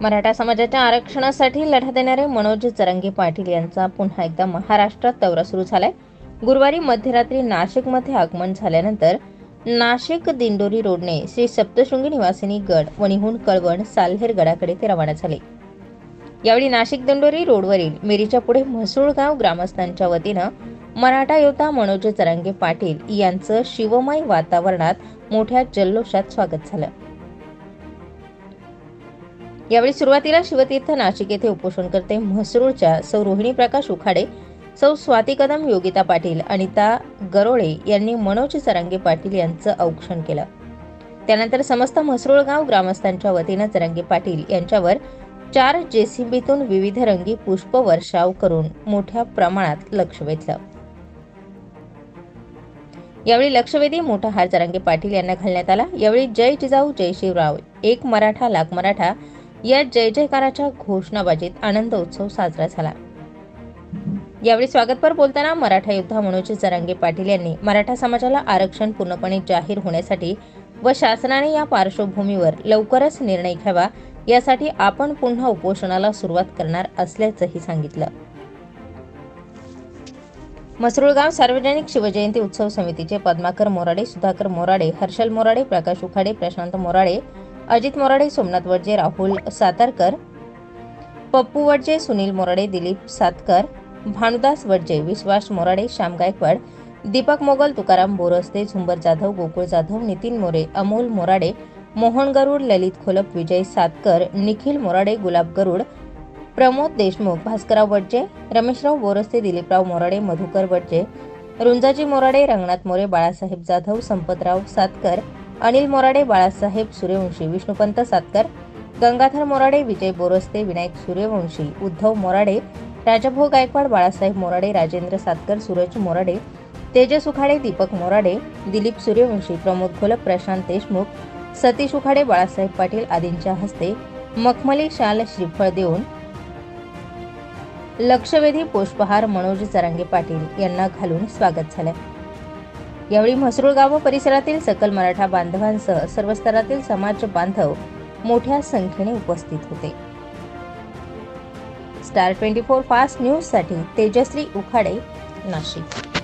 मराठा समाजाच्या आरक्षणासाठी लढा देणारे मनोज चरंगे पाटील यांचा पुन्हा एकदा महाराष्ट्रात दौरा सुरू झालाय. गुरुवारी मध्यरात्री नाशिकमध्ये आगमन झाल्यानंतर नाशिक दिंडोरी रोडने श्री सप्तशृंगी निवासिनी गड वणीहून कळवण साल्हेर गडाकडे ते रवाना झाले. यावेळी नाशिक दिंडोरी रोडवरील मिरीच्या पुढे म्हसुळगाव ग्रामस्थांच्या वतीनं मराठा योद्धा मनोज चरंगे पाटील यांचं शिवमय वातावरणात मोठ्या जल्लोषात स्वागत झालं. यावेळी सुरुवातीला शिवतीर्थ नाशिक येथे उपोषण करते म्हसरूळच्या सौ रोहिणी प्रकाश उखाडे सौ स्वाती कदम योगिता पाटील अनिता गरोळे यांनी मनोज चरंगे पाटील यांचं औक्षण केलं. त्यानंतर समस्त म्हसरूळ गाव ग्रामस्थांच्या वतीनं चरंगे पाटील यांच्यावर चार जेसीबीतून विविध रंगी पुष्प वर्षाव करून मोठ्या प्रमाणात लक्ष वेधलं. यावेळी लक्षवेधी मोठा हार चरंगे पाटील यांना घालण्यात आला. यावेळी जय जिजाऊ जय शिवराव एक मराठा लाख मराठा या जय जयकाराच्या घोषणाबाजीत आनंद उत्सव साजरा झाला. यावेळी स्वागतपर बोलताना मराठा योद्धा मनोज जरांगे पाटील यांनी मराठा समाजाला आरक्षण पूर्णपणे जाहीर होण्यासाठी व शासनाने या पार्श्वभूमीवर लवकरच निर्णय घ्यावा यासाठी आपण पुन्हा उपोषणाला सुरुवात करणार असल्याचंही सांगितलं. मसरूळगाव सार्वजनिक शिवजयंती उत्सव समितीचे पद्माकर मोराडे सुधाकर मोराडे हर्षल मोराडे प्रकाश उखाडे प्रशांत मोराडे अजित मोराडे सोमनाथ वडजे राहुल सातारकर पप्पू वडजे सुनील मोराडे दिलीप सातकर भानुदास वडजे विश्वास मोराडे श्याम गायकवाड दीपक मोगल तुकाराम बोरस्ते झुंबर जाधव गोकुळ जाधव नितीन मोरे अमोल मोराडे मोहन गरुड ललित खोलप विजय सातकर निखिल मोराडे गुलाब गरुड प्रमोद देशमुख भास्करराव वडजे रमेशराव बोरस्ते दिलीपराव मोराडे मधुकर वडजे रुंजाजी मोराडे रंगनाथ मोरे बाळासाहेब जाधव संपतराव सातकर अनिल मोराडे बाळासाहेब सूर्यवंशी विष्णुपंत सातकर गंगाधर मोराडे विजय बोरस्ते विनायक सूर्यवंशी उद्धव मोराडे राजाभाऊ गायकवाड बाळासाहेब मोराडे राजेंद्र सातकर सूरज मोराडे तेजस उखाडे दीपक मोराडे दिलीप सूर्यवंशी प्रमोद घोलप प्रशांत देशमुख सतीश उखाडे बाळासाहेब पाटील आदींच्या हस्ते मखमली शाल श्रीफळ देऊन लक्षवेधी पुष्पहार मनोज जरांगे पाटील यांना घालून स्वागत झालं. यावेळी म्हसरूळ गाव व परिसरातील सकल मराठा बांधवांसह सर्व स्तरातील समाज बांधव मोठ्या संख्येने उपस्थित होते. स्टार ट्वेंटी फोर फास्ट न्यूजसाठी तेजश्री उखाडे नाशिक.